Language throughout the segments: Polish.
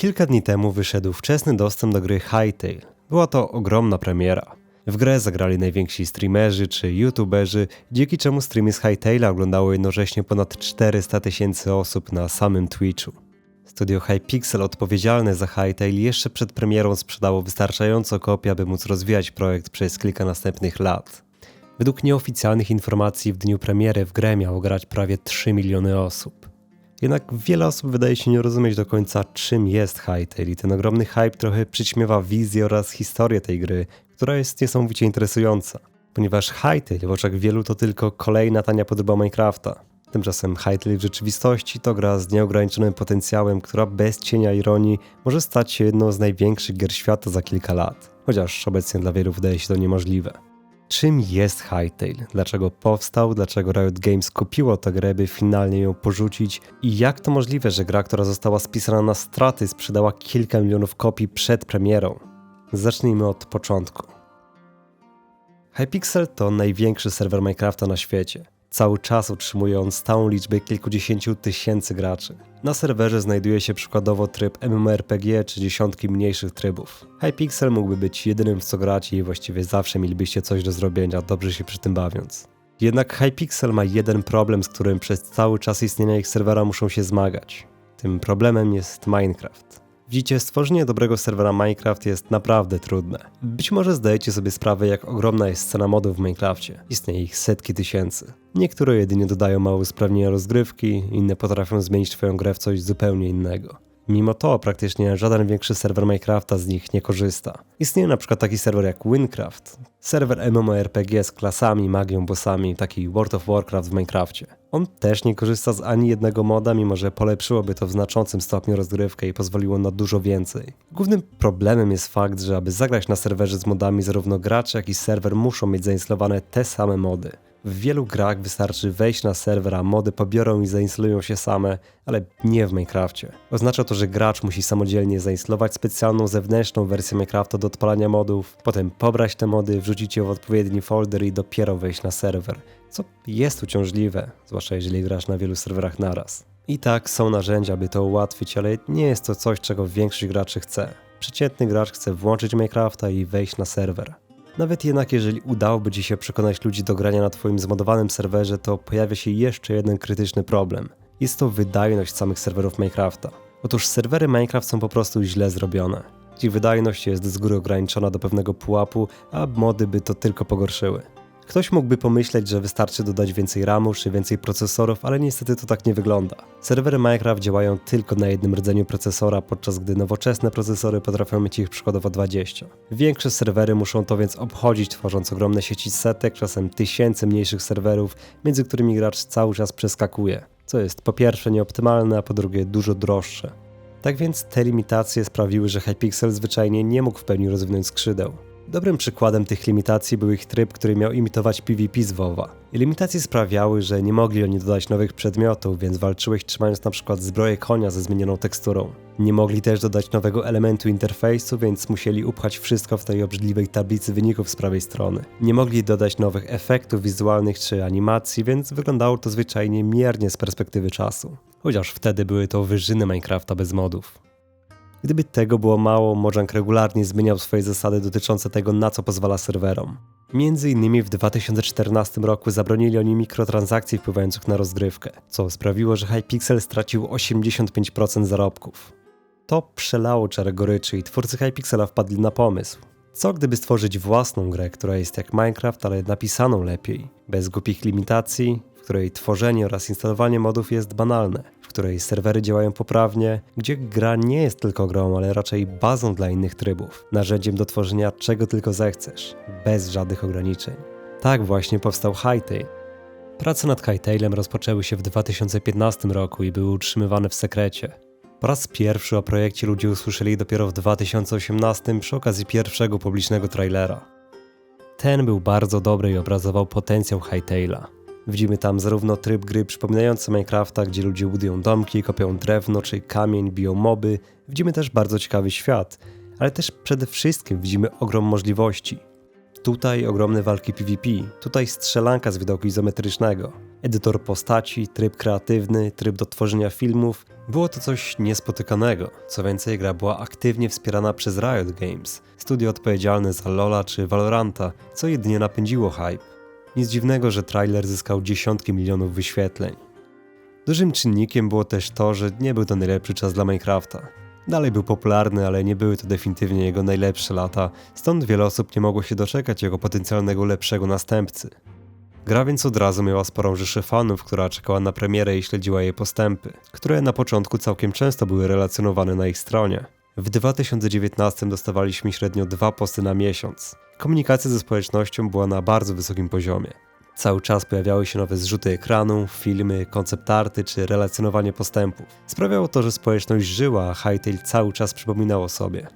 Kilka dni temu wyszedł wczesny dostęp do gry Hytale. Była to ogromna premiera. W grę zagrali najwięksi streamerzy czy youtuberzy, dzięki czemu streamy z Hytale'a oglądało jednocześnie ponad 400 tysięcy osób na samym Twitchu. Studio Hypixel odpowiedzialne za Hytale jeszcze przed premierą sprzedało wystarczająco kopii, aby móc rozwijać projekt przez kilka następnych lat. Według nieoficjalnych informacji w dniu premiery w grę miało grać prawie 3 miliony osób. Jednak wiele osób wydaje się nie rozumieć do końca, czym jest Hytale i ten ogromny hype trochę przyćmiewa wizję oraz historię tej gry, która jest niesamowicie interesująca. Ponieważ Hytale w oczach wielu to tylko kolejna tania podróba Minecrafta. Tymczasem Hytale w rzeczywistości to gra z nieograniczonym potencjałem, która bez cienia ironii może stać się jedną z największych gier świata za kilka lat. Chociaż obecnie dla wielu wydaje się to niemożliwe. Czym jest Hytale? Dlaczego powstał? Dlaczego Riot Games kupiło tę grę, by finalnie ją porzucić? I jak to możliwe, że gra, która została spisana na straty, sprzedała kilka milionów kopii przed premierą? Zacznijmy od początku. Hypixel to największy serwer Minecrafta na świecie. Cały czas utrzymuje on stałą liczbę kilkudziesięciu tysięcy graczy. Na serwerze znajduje się przykładowo tryb MMORPG czy dziesiątki mniejszych trybów. Hypixel mógłby być jedynym w co grać i właściwie zawsze mielibyście coś do zrobienia, dobrze się przy tym bawiąc. Jednak Hypixel ma jeden problem, z którym przez cały czas istnienia ich serwera muszą się zmagać. Tym problemem jest Minecraft. Widzicie, stworzenie dobrego serwera Minecraft jest naprawdę trudne. Być może zdajecie sobie sprawę, jak ogromna jest scena modów w Minecrafcie. Istnieje ich setki tysięcy. Niektóre jedynie dodają małe usprawnienia rozgrywki, inne potrafią zmienić twoją grę w coś zupełnie innego. Mimo to praktycznie żaden większy serwer Minecrafta z nich nie korzysta. Istnieje na przykład taki serwer jak Wincraft, serwer MMORPG z klasami, magią, bossami, taki World of Warcraft w Minecrafcie. On też nie korzysta z ani jednego moda, mimo że polepszyłoby to w znaczącym stopniu rozgrywkę i pozwoliło na dużo więcej. Głównym problemem jest fakt, że aby zagrać na serwerze z modami zarówno gracze, jak i serwer muszą mieć zainstalowane te same mody. W wielu grach wystarczy wejść na serwer, a mody pobiorą i zainstalują się same, ale nie w Minecrafcie. Oznacza to, że gracz musi samodzielnie zainstalować specjalną zewnętrzną wersję Minecrafta do odpalania modów, potem pobrać te mody, wrzucić je w odpowiedni folder i dopiero wejść na serwer, co jest uciążliwe, zwłaszcza jeżeli grasz na wielu serwerach naraz. I tak są narzędzia, by to ułatwić, ale nie jest to coś, czego większość graczy chce. Przeciętny gracz chce włączyć Minecrafta i wejść na serwer. Nawet jednak jeżeli udałoby Ci się przekonać ludzi do grania na Twoim zmodowanym serwerze, to pojawia się jeszcze jeden krytyczny problem. Jest to wydajność samych serwerów Minecrafta. Otóż serwery Minecraft są po prostu źle zrobione. Ich wydajność jest z góry ograniczona do pewnego pułapu, a mody by to tylko pogorszyły. Ktoś mógłby pomyśleć, że wystarczy dodać więcej RAMu czy więcej procesorów, ale niestety to tak nie wygląda. Serwery Minecraft działają tylko na jednym rdzeniu procesora, podczas gdy nowoczesne procesory potrafią mieć ich przykładowo 20. Większe serwery muszą to więc obchodzić, tworząc ogromne sieci setek, czasem tysięcy mniejszych serwerów, między którymi gracz cały czas przeskakuje, co jest po pierwsze nieoptymalne, a po drugie dużo droższe. Tak więc te limitacje sprawiły, że Hypixel zwyczajnie nie mógł w pełni rozwinąć skrzydeł. Dobrym przykładem tych limitacji był ich tryb, który miał imitować PvP z WoWa. Limitacje sprawiały, że nie mogli oni dodać nowych przedmiotów, więc walczyłeś trzymając na przykład zbroję konia ze zmienioną teksturą. Nie mogli też dodać nowego elementu interfejsu, więc musieli upchać wszystko w tej obrzydliwej tablicy wyników z prawej strony. Nie mogli dodać nowych efektów wizualnych czy animacji, więc wyglądało to zwyczajnie miernie z perspektywy czasu. Chociaż wtedy były to wyżyny Minecrafta bez modów. Gdyby tego było mało, Mojang regularnie zmieniał swoje zasady dotyczące tego, na co pozwala serwerom. Między innymi w 2014 roku zabronili oni mikrotransakcji wpływających na rozgrywkę, co sprawiło, że Hypixel stracił 85% zarobków. To przelało czarę goryczy i twórcy Hypixela wpadli na pomysł. Co gdyby stworzyć własną grę, która jest jak Minecraft, ale napisaną lepiej, bez głupich limitacji, w której tworzenie oraz instalowanie modów jest banalne, której serwery działają poprawnie, gdzie gra nie jest tylko grą, ale raczej bazą dla innych trybów, narzędziem do tworzenia czego tylko zechcesz, bez żadnych ograniczeń. Tak właśnie powstał Hytale. Prace nad Hytale'em rozpoczęły się w 2015 roku i były utrzymywane w sekrecie. Po raz pierwszy o projekcie ludzie usłyszeli dopiero w 2018 przy okazji pierwszego publicznego trailera. Ten był bardzo dobry i obrazował potencjał Hytale'a. Widzimy tam zarówno tryb gry przypominający Minecrafta, gdzie ludzie budują domki, kopią drewno czy kamień, biją moby. Widzimy też bardzo ciekawy świat, ale też przede wszystkim widzimy ogrom możliwości. Tutaj ogromne walki PvP, tutaj strzelanka z widoku izometrycznego. Edytor postaci, tryb kreatywny, tryb do tworzenia filmów. Było to coś niespotykanego. Co więcej, gra była aktywnie wspierana przez Riot Games, studio odpowiedzialne za Lola czy Valoranta, co jedynie napędziło hype. Nic dziwnego, że trailer zyskał dziesiątki milionów wyświetleń. Dużym czynnikiem było też to, że nie był to najlepszy czas dla Minecrafta. Dalej był popularny, ale nie były to definitywnie jego najlepsze lata, stąd wiele osób nie mogło się doczekać jego potencjalnego lepszego następcy. Gra więc od razu miała sporą rzeszę fanów, która czekała na premierę i śledziła jej postępy, które na początku całkiem często były relacjonowane na ich stronie. W 2019 dostawaliśmy średnio dwa posty na miesiąc. Komunikacja ze społecznością była na bardzo wysokim poziomie. Cały czas pojawiały się nowe zrzuty ekranu, filmy, konceptarty czy relacjonowanie postępów. Sprawiało to, że społeczność żyła, a Hytale cały czas przypominał o sobie.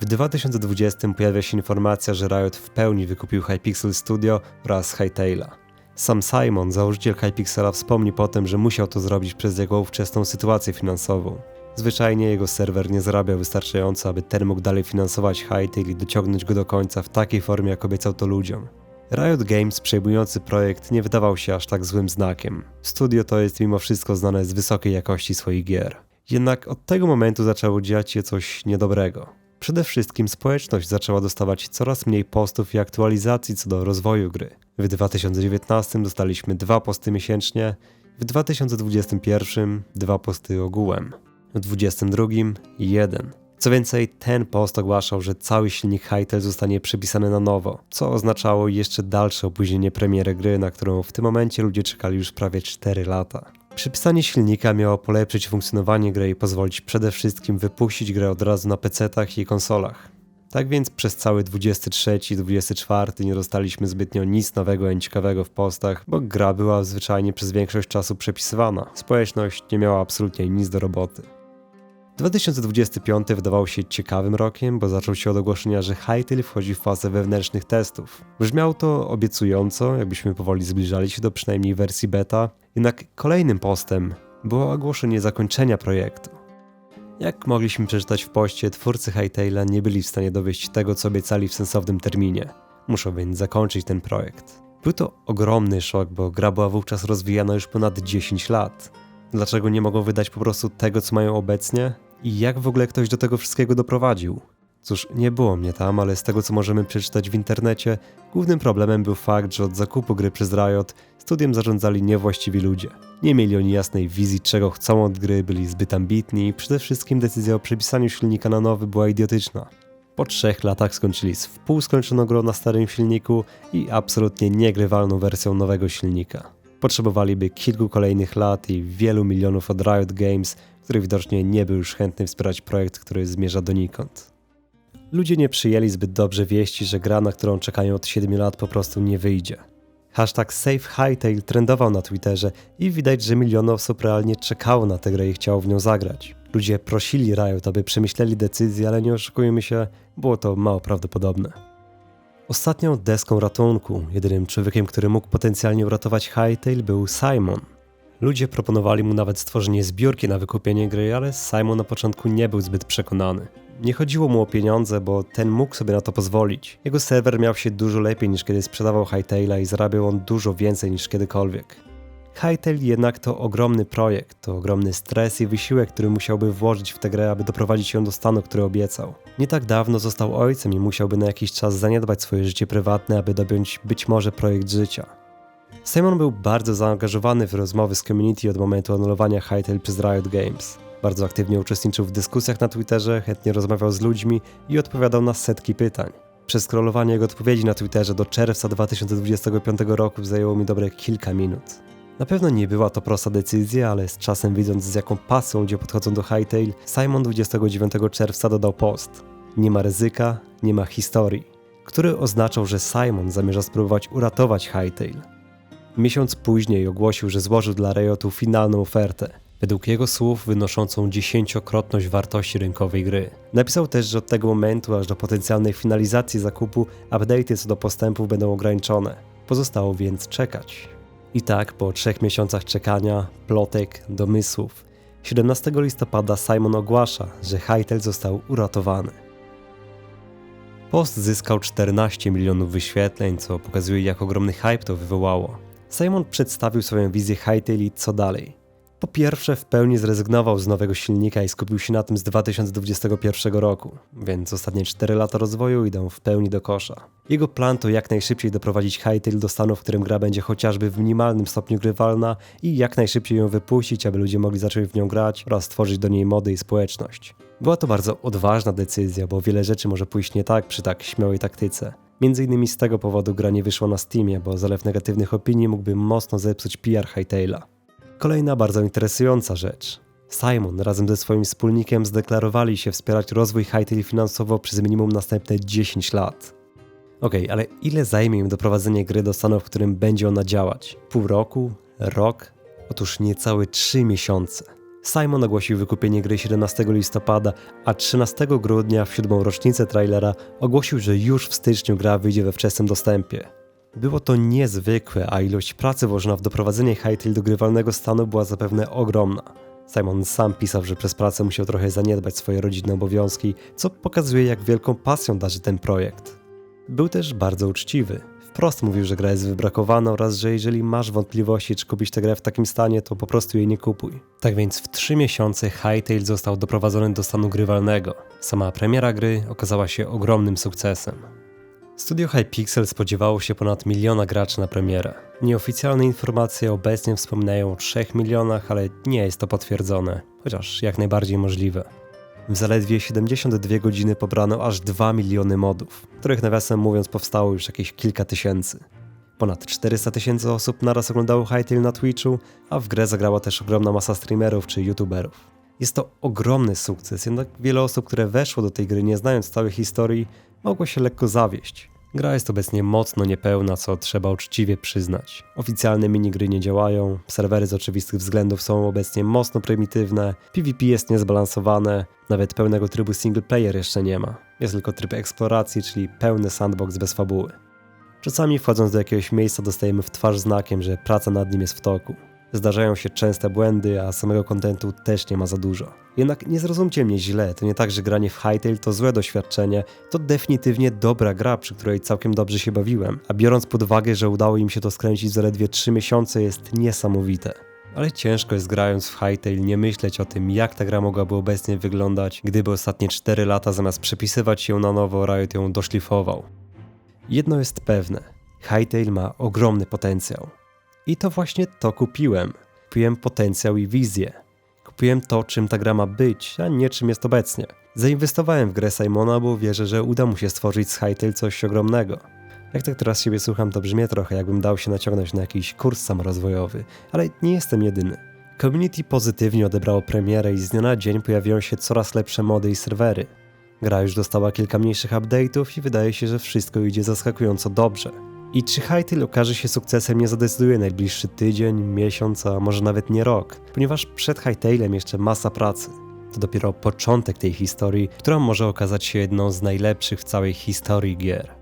W 2020 pojawia się informacja, że Riot w pełni wykupił Hypixel Studio oraz Hytale'a. Sam Simon, założyciel Hypixela, wspomni potem, że musiał to zrobić przez jego ówczesną sytuację finansową. Zwyczajnie jego serwer nie zarabiał wystarczająco, aby ten mógł dalej finansować Hytale i dociągnąć go do końca w takiej formie, jak obiecał to ludziom. Riot Games przejmujący projekt nie wydawał się aż tak złym znakiem. Studio to jest mimo wszystko znane z wysokiej jakości swoich gier. Jednak od tego momentu zaczęło dziać się coś niedobrego. Przede wszystkim społeczność zaczęła dostawać coraz mniej postów i aktualizacji co do rozwoju gry. W 2019 dostaliśmy dwa posty miesięcznie, w 2021 dwa posty ogółem, w 2022 jeden. Co więcej, ten post ogłaszał, że cały silnik Hytale zostanie przepisany na nowo, co oznaczało jeszcze dalsze opóźnienie premiery gry, na którą w tym momencie ludzie czekali już prawie 4 lata. Przypisanie silnika miało polepszyć funkcjonowanie gry i pozwolić przede wszystkim wypuścić grę od razu na PC-tach i konsolach. Tak więc przez cały 23 i 24 nie dostaliśmy zbytnio nic nowego ani ciekawego w postach, bo gra była zwyczajnie przez większość czasu przepisywana. Społeczność nie miała absolutnie nic do roboty. 2025 wydawał się ciekawym rokiem, bo zaczął się od ogłoszenia, że Hytale wchodzi w fazę wewnętrznych testów. Brzmiało to obiecująco, jakbyśmy powoli zbliżali się do przynajmniej wersji beta, jednak kolejnym postem było ogłoszenie zakończenia projektu. Jak mogliśmy przeczytać w poście, twórcy Hytale'a nie byli w stanie dowieść tego, co obiecali w sensownym terminie. Muszą więc zakończyć ten projekt. Był to ogromny szok, bo gra była wówczas rozwijana już ponad 10 lat. Dlaczego nie mogą wydać po prostu tego, co mają obecnie? I jak w ogóle ktoś do tego wszystkiego doprowadził? Cóż, nie było mnie tam, ale z tego co możemy przeczytać w internecie, głównym problemem był fakt, że od zakupu gry przez Riot studiem zarządzali niewłaściwi ludzie. Nie mieli oni jasnej wizji, czego chcą od gry, byli zbyt ambitni i przede wszystkim decyzja o przepisaniu silnika na nowy była idiotyczna. Po trzech latach skończyli z wpółskończoną grą na starym silniku i absolutnie niegrywalną wersją nowego silnika. Potrzebowaliby kilku kolejnych lat i wielu milionów od Riot Games, który widocznie nie był już chętny wspierać projekt, który zmierza donikąd. Ludzie nie przyjęli zbyt dobrze wieści, że gra, na którą czekają od 7 lat po prostu nie wyjdzie. Hashtag SafeHightail trendował na Twitterze i widać, że miliony osób realnie czekało na tę grę i chciało w nią zagrać. Ludzie prosili Riot, aby przemyśleli decyzję, ale nie oszukujmy się, było to mało prawdopodobne. Ostatnią deską ratunku, jedynym człowiekiem, który mógł potencjalnie uratować Hytale był Simon. Ludzie proponowali mu nawet stworzenie zbiórki na wykupienie gry, ale Simon na początku nie był zbyt przekonany. Nie chodziło mu o pieniądze, bo ten mógł sobie na to pozwolić. Jego serwer miał się dużo lepiej niż kiedy sprzedawał Hytale'a i zarabiał on dużo więcej niż kiedykolwiek. Hytale jednak to ogromny projekt, to ogromny stres i wysiłek, który musiałby włożyć w tę grę, aby doprowadzić ją do stanu, który obiecał. Nie tak dawno został ojcem i musiałby na jakiś czas zaniedbać swoje życie prywatne, aby dobiąć być może projekt życia. Simon był bardzo zaangażowany w rozmowy z community od momentu anulowania Hytale przez Riot Games. Bardzo aktywnie uczestniczył w dyskusjach na Twitterze, chętnie rozmawiał z ludźmi i odpowiadał na setki pytań. Przeskrolowanie jego odpowiedzi na Twitterze do czerwca 2025 roku zajęło mi dobre kilka minut. Na pewno nie była to prosta decyzja, ale z czasem widząc z jaką pasją ludzie podchodzą do Hytale, Simon 29 czerwca dodał post. Nie ma ryzyka, nie ma historii, który oznaczał, że Simon zamierza spróbować uratować Hytale. Miesiąc później ogłosił, że złożył dla Riotu finalną ofertę, według jego słów wynoszącą dziesięciokrotność wartości rynkowej gry. Napisał też, że od tego momentu aż do potencjalnej finalizacji zakupu update'y co do postępów będą ograniczone. Pozostało więc czekać. I tak po trzech miesiącach czekania, plotek, domysłów, 17 listopada Simon ogłasza, że Hytale został uratowany. Post zyskał 14 milionów wyświetleń, co pokazuje jak ogromny hype to wywołało. Simon przedstawił swoją wizję Hightail i co dalej. Po pierwsze, w pełni zrezygnował z nowego silnika i skupił się na tym z 2021 roku, więc ostatnie 4 lata rozwoju idą w pełni do kosza. Jego plan to jak najszybciej doprowadzić Hytale do stanu, w którym gra będzie chociażby w minimalnym stopniu grywalna i jak najszybciej ją wypuścić, aby ludzie mogli zacząć w nią grać oraz tworzyć do niej mody i społeczność. Była to bardzo odważna decyzja, bo wiele rzeczy może pójść nie tak przy tak śmiałej taktyce. Między innymi z tego powodu gra nie wyszła na Steamie, bo zalew negatywnych opinii mógłby mocno zepsuć PR Hytale'a. Kolejna bardzo interesująca rzecz. Simon razem ze swoim wspólnikiem zdeklarowali się wspierać rozwój Hytale finansowo przez minimum następne 10 lat. Okej, okay, ale ile zajmie im doprowadzenie gry do stanu, w którym będzie ona działać? Pół roku? Rok? Otóż niecałe 3 miesiące. Simon ogłosił wykupienie gry 17 listopada, a 13 grudnia w siódmą rocznicę trailera ogłosił, że już w styczniu gra wyjdzie we wczesnym dostępie. Było to niezwykłe, a ilość pracy włożona w doprowadzenie Hytale do grywalnego stanu była zapewne ogromna. Simon sam pisał, że przez pracę musiał trochę zaniedbać swoje rodzinne obowiązki, co pokazuje jak wielką pasją darzy ten projekt. Był też bardzo uczciwy. Wprost mówił, że gra jest wybrakowana oraz że jeżeli masz wątpliwości, czy kupić tę grę w takim stanie, to po prostu jej nie kupuj. Tak więc w trzy miesiące Hytale został doprowadzony do stanu grywalnego. Sama premiera gry okazała się ogromnym sukcesem. Studio Hypixel spodziewało się ponad miliona graczy na premierę. Nieoficjalne informacje obecnie wspominają o 3 milionach, ale nie jest to potwierdzone, chociaż jak najbardziej możliwe. W zaledwie 72 godziny pobrano aż 2 miliony modów, których nawiasem mówiąc powstało już jakieś kilka tysięcy. Ponad 400 tysięcy osób naraz oglądało Hytale na Twitchu, a w grę zagrała też ogromna masa streamerów czy youtuberów. Jest to ogromny sukces, jednak wiele osób, które weszło do tej gry nie znając całej historii, mogło się lekko zawieść. Gra jest obecnie mocno niepełna, co trzeba uczciwie przyznać. Oficjalne minigry nie działają, serwery z oczywistych względów są obecnie mocno prymitywne, PvP jest niezbalansowane, nawet pełnego trybu single player jeszcze nie ma. Jest tylko tryb eksploracji, czyli pełny sandbox bez fabuły. Czasami wchodząc do jakiegoś miejsca dostajemy w twarz znakiem, że praca nad nim jest w toku. Zdarzają się częste błędy, a samego kontentu też nie ma za dużo. Jednak nie zrozumcie mnie źle, to nie tak, że granie w Hytale to złe doświadczenie, to definitywnie dobra gra, przy której całkiem dobrze się bawiłem, a biorąc pod uwagę, że udało im się to skręcić zaledwie 3 miesiące jest niesamowite. Ale ciężko jest grając w Hytale nie myśleć o tym, jak ta gra mogłaby obecnie wyglądać, gdyby ostatnie 4 lata zamiast przepisywać ją na nowo, Riot ją doszlifował. Jedno jest pewne, Hytale ma ogromny potencjał. I to właśnie to kupiłem. Kupiłem potencjał i wizję. Kupiłem to, czym ta gra ma być, a nie czym jest obecnie. Zainwestowałem w grę Simona, bo wierzę, że uda mu się stworzyć z Hytale coś ogromnego. Jak tak teraz siebie słucham, to brzmi trochę, jakbym dał się naciągnąć na jakiś kurs samorozwojowy, ale nie jestem jedyny. Community pozytywnie odebrało premierę i z dnia na dzień pojawiają się coraz lepsze mody i serwery. Gra już dostała kilka mniejszych update'ów i wydaje się, że wszystko idzie zaskakująco dobrze. I czy Hytale okaże się sukcesem nie zadecyduje najbliższy tydzień, miesiąc, a może nawet nie rok, ponieważ przed Hytale'em jeszcze masa pracy. To dopiero początek tej historii, która może okazać się jedną z najlepszych w całej historii gier.